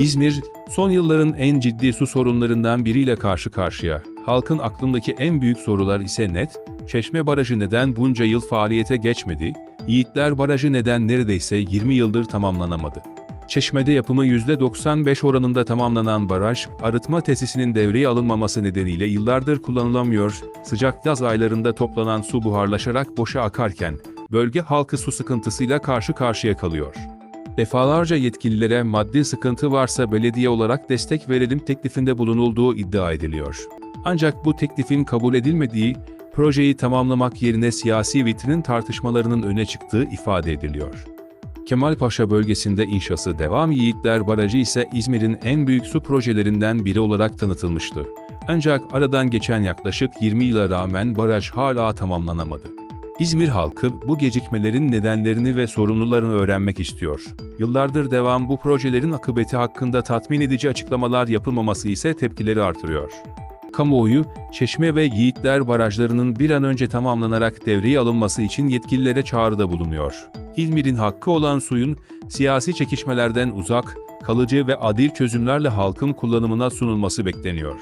İzmir, son yılların en ciddi su sorunlarından biriyle karşı karşıya. Halkın aklındaki en büyük sorular ise net, Çeşme Barajı neden bunca yıl faaliyete geçmedi, Yiğitler Barajı neden neredeyse 20 yıldır tamamlanamadı? Çeşme'de yapımı %95 oranında tamamlanan baraj, arıtma tesisinin devreye alınmaması nedeniyle yıllardır kullanılamıyor, sıcak yaz aylarında toplanan su buharlaşarak boşa akarken, bölge halkı su sıkıntısıyla karşı karşıya kalıyor. Defalarca yetkililere maddi sıkıntı varsa belediye olarak destek verelim teklifinde bulunulduğu iddia ediliyor. Ancak bu teklifin kabul edilmediği, projeyi tamamlamak yerine siyasi vitrinin tartışmalarının öne çıktığı ifade ediliyor. Kemalpaşa bölgesinde inşası devam Yiğitler Barajı ise İzmir'in en büyük su projelerinden biri olarak tanıtılmıştı. Ancak aradan geçen yaklaşık 20 yıla rağmen baraj hala tamamlanamadı. İzmir halkı bu gecikmelerin nedenlerini ve sorumlularını öğrenmek istiyor. Yıllardır devam bu projelerin akıbeti hakkında tatmin edici açıklamalar yapılmaması ise tepkileri artırıyor. Kamuoyu, Çeşme ve Yiğitler barajlarının bir an önce tamamlanarak devreye alınması için yetkililere çağrıda bulunuyor. İzmir'in hakkı olan suyun, siyasi çekişmelerden uzak, kalıcı ve adil çözümlerle halkın kullanımına sunulması bekleniyor.